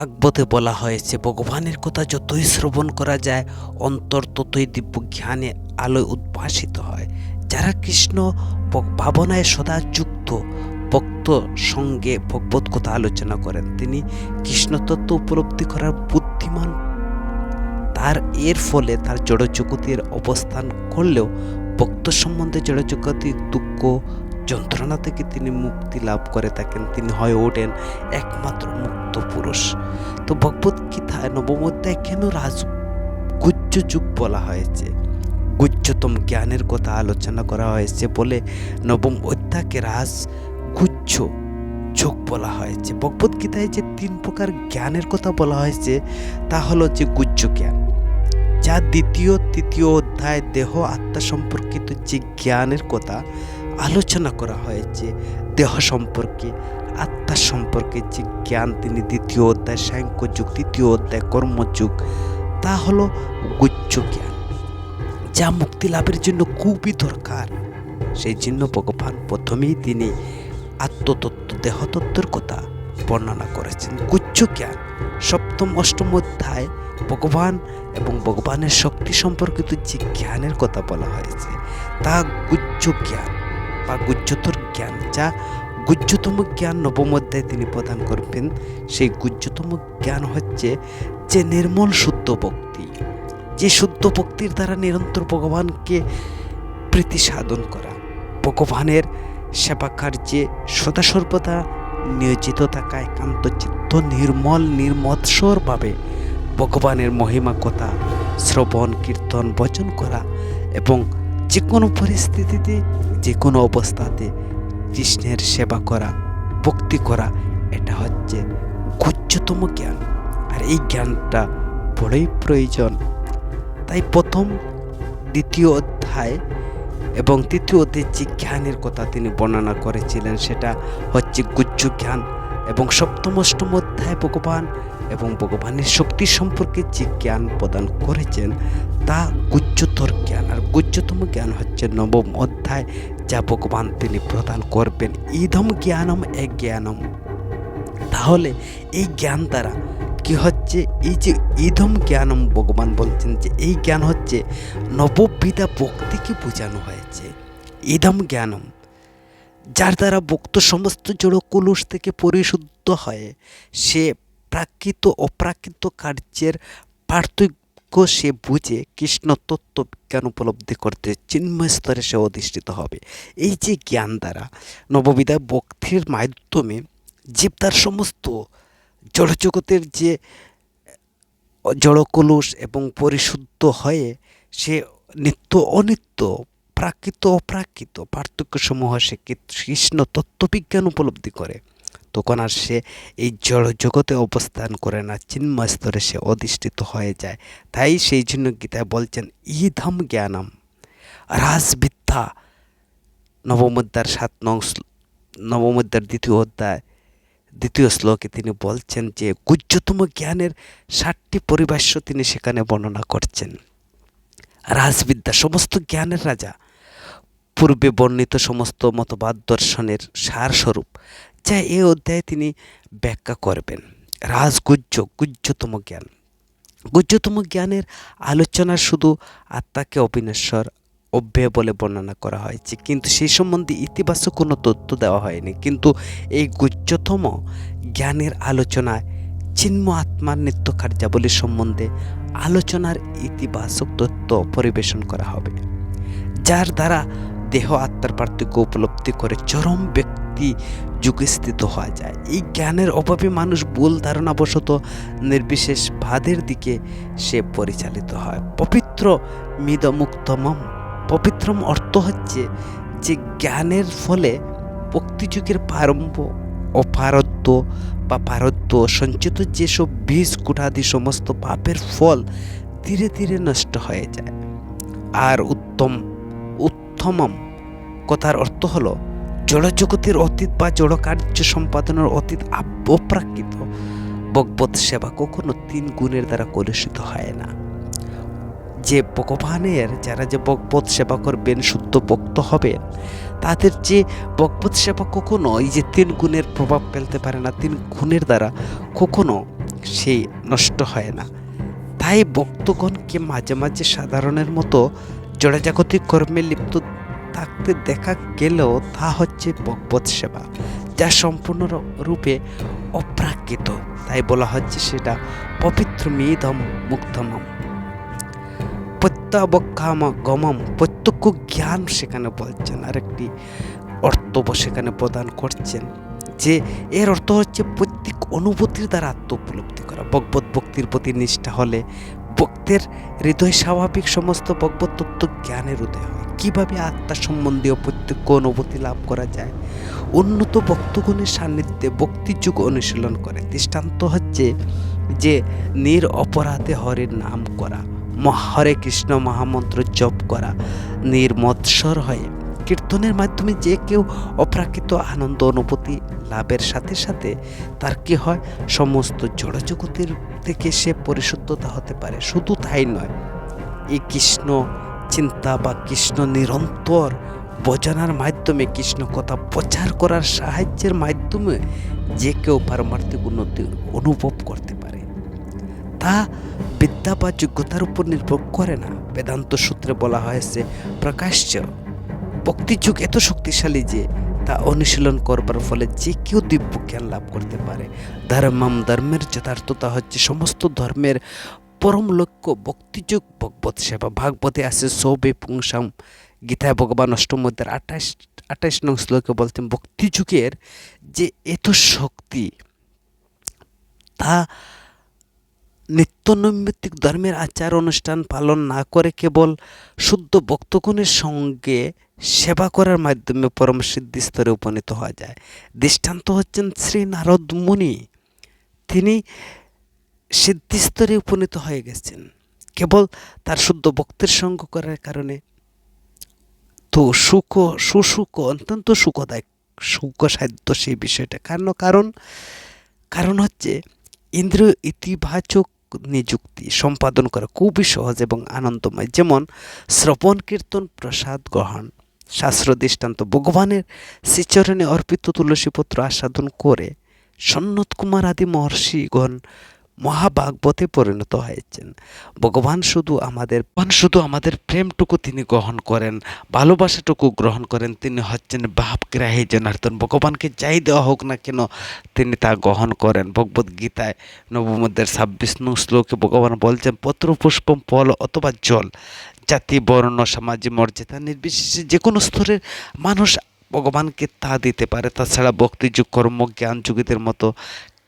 ভাগবতে বলা হয়েছে, ভগবানের কথা যতই শ্রবণ করা যায়, অন্তর ততই দিব্য জ্ঞানে আলোয় উদ্ভাসিত হয়। যারা কৃষ্ণ ভাবনায় সদা যুক্ত, ভক্ত সঙ্গে ভগবত কথা আলোচনা করেন, তিনি কৃষ্ণতত্ত্ব উপলব্ধি করার বুদ্ধিমান। তার এর ফলে তার জড়জগতের অবস্থান করলেও ভক্ত সম্বন্ধে জড়জগতির দুঃখ যন্ত্রণা থেকে তিনি মুক্তি লাভ করে থাকেন। তিনি হয়ে ওঠেন একমাত্র মুক্ত পুরুষ। তো ভগবত গীতায় নবম অধ্যায় কেন রাজ গুজ্জ যুগ বলা হয়েছে? গুজ্জতম জ্ঞানের কথা আলোচনা করা হয়েছে বলে নবম অধ্যায়কে রাজ গুজ্জ যোগ বলা হয়েছে। ভগবত গীতায় যে তিন প্রকার জ্ঞানের কথা বলা হয়েছে, তা হলো যে গুজ্জ জ্ঞান, যা দ্বিতীয়, তৃতীয় অধ্যায় দেহ আত্মা সম্পর্কিত যে জ্ঞানের কথা আলোচনা করা হয়েছে দেহ সম্পর্কে, আত্মা সম্পর্কে যে জ্ঞান, তিনি দ্বিতীয় অধ্যায়, সাংখ্য যুগ, তৃতীয় অধ্যায়, কর্মযুগ, তা হলো গুচ্ছ জ্ঞান, যা মুক্তি লাভের জন্য খুবই দরকার। সেই জন্য ভগবান প্রথমেই তিনি আত্মতত্ত্ব, দেহতত্ত্বের কথা বর্ণনা করেছেন। গুচ্ছ জ্ঞান, সপ্তম, অষ্টম অধ্যায়, ভগবান এবং ভগবানের শক্তি সম্পর্কিত যে জ্ঞানের কথা বলা হয়েছে, তা গুচ্ছ জ্ঞান। বা গুজ্জতর জ্ঞান, যা গুজ্জতম জ্ঞান নবম অধ্যায়ে তিনি প্রদান করবেন, সেই গুজ্জতম জ্ঞান হচ্ছে যে নির্মল শুদ্ধ ভক্তি। যে শুদ্ধ ভক্তির দ্বারা নিরন্তর ভগবানকে প্রীতি সাধন করা। ভগবানের সেবা কার্যে সদা সর্বদা নিয়োজিত থাকা একান্ত চিত্ত নির্মল নির্মৎসরভাবে ভগবানের মহিমা, কথা, শ্রবণ, কীর্তন বচন করা এবং যে কোনো পরিস্থিতিতে যে কোনো অবস্থাতে কৃষ্ণের সেবা করা, ভক্তি করা, এটা হচ্ছে গুচ্ছতম জ্ঞান। আর এই জ্ঞানটা বড়ই প্রয়োজন। তাই প্রথম, দ্বিতীয় অধ্যায় এবং তৃতীয় অধ্যায়ে যে জ্ঞানের কথা তিনি বর্ণনা করেছিলেন, সেটা হচ্ছে গুজ্জ জ্ঞান। এবং সপ্তম অষ্টম অধ্যায় ভগবান এবং ভগবানের শক্তি সম্পর্কে যে জ্ঞান প্রদান করেছেন, তা গুজ্জতর জ্ঞান। আর গুজ্জতম জ্ঞান হচ্ছে নবম অধ্যায়, যা ভগবান তিনি প্রদান করবেন। ইদম জ্ঞানম এ জ্ঞানম। তাহলে এই জ্ঞান দ্বারা কি হচ্ছে? এই যে ইদম জ্ঞানম ভগবান বলছেন যে, এই জ্ঞান হচ্ছে নববিধা ভক্তিকে বোঝানো হয়েছে। ইদম জ্ঞানম যার দ্বারা ভক্ত সমস্ত জড় কুলুষ থেকে পরিশুদ্ধ হয়ে, সে প্রাকৃত অপ্রাকৃত কার্যের পার্থক্য সে বুঝে কৃষ্ণ তত্ত্ব বিজ্ঞান উপলব্ধি করতে চিন্ময় স্তরে সে অধিষ্ঠিত হবে। এই যে জ্ঞান দ্বারা নববিধা ভক্তির মাধ্যমে জীব তার সমস্ত জড়জগতের যে জড়কলুষ এবং পরিশুদ্ধ হয়ে সে নিত্য অনিত্য প্রাকৃত অপ্রাকৃত পার্থক্যসমূহ সে কৃষ্ণ তত্ত্ববিজ্ঞান উপলব্ধি করে। তখন আর সে এই জড় জগতে অবস্থান করে না, চিন্ময় স্তরে সে অধিষ্ঠিত হয়ে যায়। তাই সেই জন্য গীতায় বলছেন ইধম জ্ঞানম রাজবিদ্যা। নবমধ্যার সাত নং নবমধ্যার দ্বিতীয় অধ্যায়, দ্বিতীয় শ্লোকে তিনি বলছেন যে, গুজ্জতম জ্ঞানের ষাটটি পরিভাষ্য তিনি সেখানে বর্ণনা করছেন। রাজবিদ্যা, সমস্ত জ্ঞানের রাজা পূর্বে বর্ণিত সমস্ত মতবাদ দর্শনের সারস্বরূপ, যা এই অধ্যায়ে তিনি ব্যাখ্যা করবেন। রাজগুজ্জ গুজ্জতম জ্ঞান। গুজ্জতম জ্ঞানের আলোচনা শুধু আত্মাকে অবিনশ্বর অব্যয় বলে বর্ণনা করা হয়েছে, কিন্তু সেই সম্বন্ধে ইতিবাচক কোনো তথ্য দেওয়া হয়নি। কিন্তু এই গুজ্জতম জ্ঞানের আলোচনায় চিন্ম আত্মার নিত্য কার্যাবলী সম্বন্ধে আলোচনার ইতিবাচক তথ্য পরিবেশন করা হবে, যার দ্বারা দেহ আত্মার পার্থক্য উপলব্ধি করে চরম ব্যক্তি যুগে স্থিত হওয়া যায়। এই জ্ঞানের অভাবে মানুষ ভুল ধারণাবশত নির্বিশেষ ভাদের দিকে সে পরিচালিত হয়। পবিত্র মিদমুক্তমম, পবিত্রম অর্থ হচ্ছে যে জ্ঞানের ফলে ভক্তিযুগের প্রারম্ভ অপারত্য বা পারত্য সঞ্চিত যেসব বীজ, কুঠাদি, সমস্ত পাপের ফল ধীরে ধীরে নষ্ট হয়ে যায়। আর উত্তম উত্তমম কথার অর্থ হলো, জড়জগতের অতীত বা জড় কার্য সম্পাদনের অতীত অপ্রাকৃত ভগবত সেবা কখনো তিন গুণের দ্বারা কলুষিত হয় না। যে ভগবানের, যারা যে ভগবত সেবা করবেন, শুদ্ধ ভক্ত হবেন, তাদের যে ভগবত সেবা কখনো এই যে তিন গুণের প্রভাব ফেলতে পারে না, তিন গুণের দ্বারা কখনো সেই নষ্ট হয় না। তাই ভক্তগণকে মাঝে মাঝে সাধারণের মতো জড়জাগতিক কর্মে লিপ্ত থাকতে দেখা গেলেও তা হচ্ছে ভগবত সেবা, যা সম্পূর্ণ রূপে অপ্রাকৃত। তাই বলা হচ্ছে সেটা পবিত্র মেদম মুক্তমম প্রত্যাবক্ষাম গমম, প্রত্যক্ষ জ্ঞান সেখানে বলছেন। আর একটি অর্থ সেখানে প্রদান করছেন যে, এর অর্থ হচ্ছে প্রত্যেক অনুভূতির দ্বারা আত্ম উপলব্ধি করা। ভগবত ভক্তির প্রতি নিষ্ঠা হলে ভক্তের হৃদয় স্বাভাবিক সমস্ত ভগবত তত্ত্ব জ্ঞানের উদয় হয়। কীভাবে আত্মা সম্বন্ধীয় প্রত্যক্ষ অনুভূতি লাভ করা যায়? উন্নত ভক্তগণের সান্নিধ্যে ভক্তিযুগ অনুশীলন করে। দৃষ্টান্ত হচ্ছে যে নির অপরাধে হরের নাম করা হরে কৃষ্ণ মহামন্ত্র জপ করা, নির্মৎসর হয়ে কীর্তনের মাধ্যমে যে কেউ অপ্রাকৃত আনন্দ অনুভূতি লাভের সাথে সাথে তার কি হয়? সমস্ত জড়জগতের থেকে সে পরিশুদ্ধতা হতে পারে। শুধু তাই নয়, এই কৃষ্ণ চিন্তা বা কৃষ্ণ নিরন্তর বোঝানোর মাধ্যমে, কৃষ্ণ কথা প্রচার করার সাহায্যের মাধ্যমে যে কেউ পারমার্থিক উন্নতি অনুভব করতে পারে। তা বিদ্যা বা যোগ্যতার উপর নির্ভর করে না। বেদান্ত সূত্রে বলা হয়েছে, প্রকাশ্য ভক্তিযুগ এত শক্তিশালী যে তা অনুশীলন করবার ফলে যে কেউ দিব্য জ্ঞান লাভ করতে পারে। ধর্মম ধর্মের যথার্থতা হচ্ছে সমস্ত ধর্মের পরম লক্ষ্য। ভক্তিযুগ ভগবত সেবা। ভাগবতে আছে, সবে পুংসাম। গীতায় ভগবান অষ্টমধ্যের আঠাশ আঠাশ নং শ্লোকে বলতেন ভক্তিযুগের যে এত শক্তি, তা নিত্যনৈমিত্তিক ধর্মের আচার অনুষ্ঠান পালন না করে কেবল শুদ্ধ ভক্তগণের সঙ্গে সেবা করার মাধ্যমে পরম সিদ্ধি স্তরে উপনীত হওয়া যায়। দৃষ্টান্ত হচ্ছেন শ্রী নারদ মুনি। তিনি সিদ্ধিস্তরে উপনীত হয়ে গেছেন। কেবল তার শুদ্ধ ভক্তের সঙ্গ করার কারণে তো সুখ, সুসুখ, অত্যন্ত সুখদায়ক, সুখ সাধ্য সেই বিষয়টা। কারণ কারণ কারণ হচ্ছে ইন্দ্রিয় ইতিবাচক নিযুক্তি, সম্পাদন করা খুবই সহজ এবং আনন্দময়। যেমন, শ্রবণ, কীর্তন, প্রসাদ, গ্রহণ। শাস্ত্র দৃষ্টান্ত ভগবানের শ্রীচরণে অর্পিত তুলসীপত্র আস্বাদন করে সন্নত কুমার আদি মহর্ষিগণ মহাভাগবতে পরিণত হয়েছেন। ভগবান শুধু আমাদের শুধু আমাদের প্রেমটুকু তিনি গ্রহণ করেন, ভালোবাসাটুকু গ্রহণ করেন, তিনি হচ্ছেন ভাবগ্রাহী জনার্দন। ভগবানকে যাই দেওয়া হোক না কেন, তিনি তা গ্রহণ করেন। ভগবত গীতায় নবমধ্যের ছাব্বিশ শ্লোকে ভগবান বলছেন পত্র পুষ্পম ফল অথবা জল, জাতি, বর্ণ সামাজিক মর্যাদা নির্বিশেষে যে কোনো স্তরের মানুষ ভগবানকে তা দিতে পারে। তাছাড়া ভক্তিযুগ কর্ম জ্ঞান যুগীদের মতো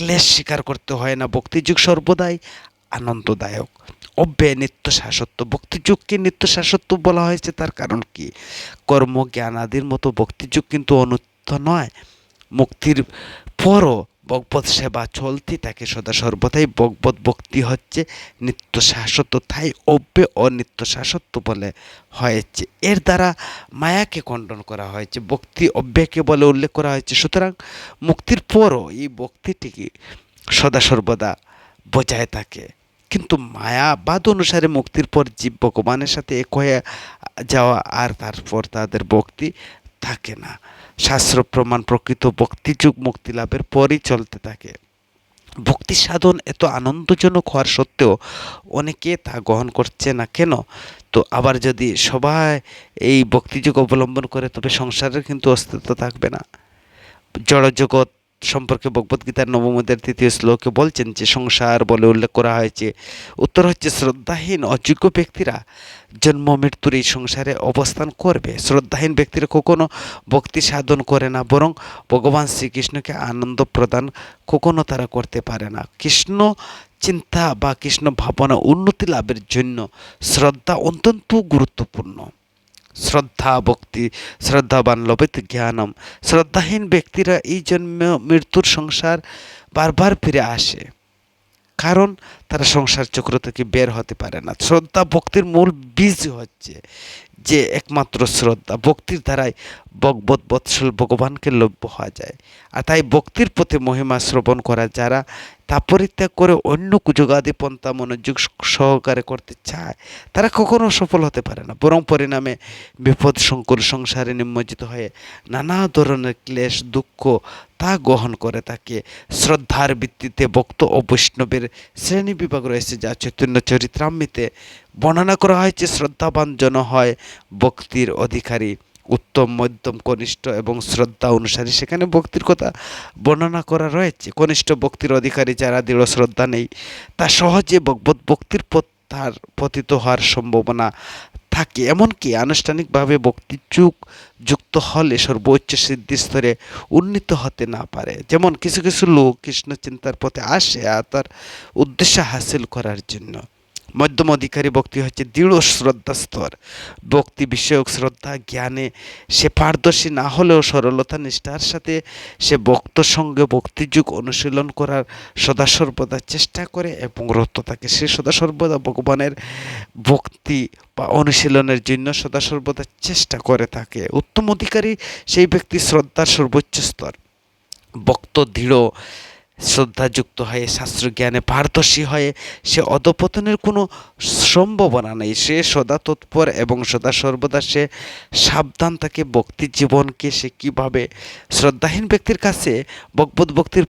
ক্লেশ স্বীকার করতে হয় না, ভক্তিযুগ সর্বদাই আনন্দদায়ক। অব্যয় নিত্য শাসত্ব ভক্তিযুগকে নিত্য শাসত্ব বলা হয়েছে, তার কারণ কি? কর্ম জ্ঞান আদির মতো ভক্তিযুগ কিন্তু অনুত্ত নয়, মুক্তির পরও ভগবত সেবা চলতি থাকে সদা সর্বদাই ভগবত ভক্তি হচ্ছে নিত্য শাসত্ব তাই অব্যে অনিত্য শাসত্ব বলে হয়েছে। এর দ্বারা মায়াকে খণ্ডন করা হয়েছে, ভক্তি অব্যয়কে বলে উল্লেখ করা হয়েছে। সুতরাং মুক্তির পরও এই ভক্তিটিকে সদা সর্বদা বজায় থাকে। কিন্তু মায়াবাদ অনুসারে মুক্তির পর জীব ভগবানের সাথে এক হয়ে যাওয়া আর তারপর তাদের ভক্তি থাকে না। শাস্ত্র প্রমাণ প্রকৃত ভক্তিযুগ মুক্তি লাভের পরই চলতে থাকে। ভক্তি সাধন এত আনন্দজনক হওয়ার সত্ত্বেও অনেকে তা গ্রহণ করছে না কেন? তো আবার যদি সবাই এই ভক্তিযুগ অবলম্বন করে, তবে সংসারের কিন্তু অস্তিত্ব থাকবে না। জড়জগৎ সম্পর্কে ভগবদ্গীতার নবমদের তৃতীয় শ্লোকে বলছেন যে, সংসার বলে উল্লেখ করা হয়েছে। উত্তর হচ্ছে, শ্রদ্ধাহীন, অযোগ্য ব্যক্তিরা জন্ম মৃত্যুর এই সংসারে অবস্থান করবে। শ্রদ্ধাহীন ব্যক্তিরা কখনো ভক্তি সাধন করে না, বরং ভগবান শ্রীকৃষ্ণকে আনন্দ প্রদান কখনো তারা করতে পারে না। কৃষ্ণ চিন্তা বা কৃষ্ণ ভাবনা উন্নতি লাভের জন্য শ্রদ্ধা অত্যন্ত গুরুত্বপূর্ণ। শ্রদ্ধা, ভক্তি শ্রদ্ধাবান লবেত জ্ঞানম। শ্রদ্ধাহীন ব্যক্তিরা এই জন্ম মৃত্যুর সংসার বারবার ফিরে আসে। কারণ তারা সংসার চক্র থেকে বের হতে পারে না। শ্রদ্ধা ভক্তির মূল বীজ হচ্ছে যে একমাত্র শ্রদ্ধা। ভক্তির দ্বারাই ভগবত বৎসল ভগবানকে লভ্য হওয়া যায়। আর তাই ভক্তির প্রতি মহিমা শ্রবণ করা যারা তা পরিত্যাগ করে অন্য কুযোগাদি পন্থা মনোযোগ সহকারে করতে চায়, তারা কখনো সফল হতে পারে না। বরং পরিণামে বিপদ সংকুল সংসারে নিমজ্জিত হয়ে নানা ধরনের ক্লেশ, দুঃখ তা গ্রহণ করে থাকে শ্রদ্ধার ভিত্তিতে ভক্ত ও বৈষ্ণবের শ্রেণি বিভাগ রয়েছে, যা চৈতন্য চরিত্রামৃতে বর্ণনা করা হয়েছে, শ্রদ্ধাবান জন হয় ভক্তির অধিকারী। উত্তম, মধ্যম, কনিষ্ঠ এবং শ্রদ্ধা অনুসারী। সেখানে ভক্তির কথা বর্ণনা করা রয়েছে। কনিষ্ঠ ভক্তির অধিকারী যারা দৃঢ় শ্রদ্ধা নেই, তা সহজে ভগবত ভক্তির পথ তার পতিত হওয়ার সম্ভাবনা থাকে। এমনকি আনুষ্ঠানিকভাবে ভক্তির যুগ যুক্ত হলে সর্বোচ্চ সিদ্ধিস্তরে উন্নীত হতে না পারে। যেমন কিছু কিছু লোক কৃষ্ণ চিন্তার পথে আসে আর তার উদ্দেশ্য হাসিল করার জন্য। মধ্যম অধিকারী ভক্তি হচ্ছে দৃঢ় শ্রদ্ধা স্তর। ভক্তি বিষয়ক শ্রদ্ধা, জ্ঞানে সে পারদর্শী না হলেও সরলতা, নিষ্ঠার সাথে সে ভক্ত সঙ্গে ভক্তিযুগ অনুশীলন করার সদা সর্বদা চেষ্টা করে এবং রত থাকে সে সদা সর্বদা ভগবানের ভক্তি বা অনুশীলনের জন্য সদা সর্বদা চেষ্টা করে থাকে। উত্তম অধিকারী সেই ব্যক্তি শ্রদ্ধার সর্বোচ্চ স্তর। ভক্ত দৃঢ় শ্রদ্ধাযুক্ত হয়ে শাস্ত্র জ্ঞানে পারদর্শী হয়ে সে অধপতনের কোনো সম্ভাবনা নেই। সে সদা তৎপর এবং সদা সর্বদা সে সাবধান থাকে। ভক্তি জীবনকে সে কীভাবে শ্রদ্ধাহীন ব্যক্তির কাছে ভগবত ভক্তির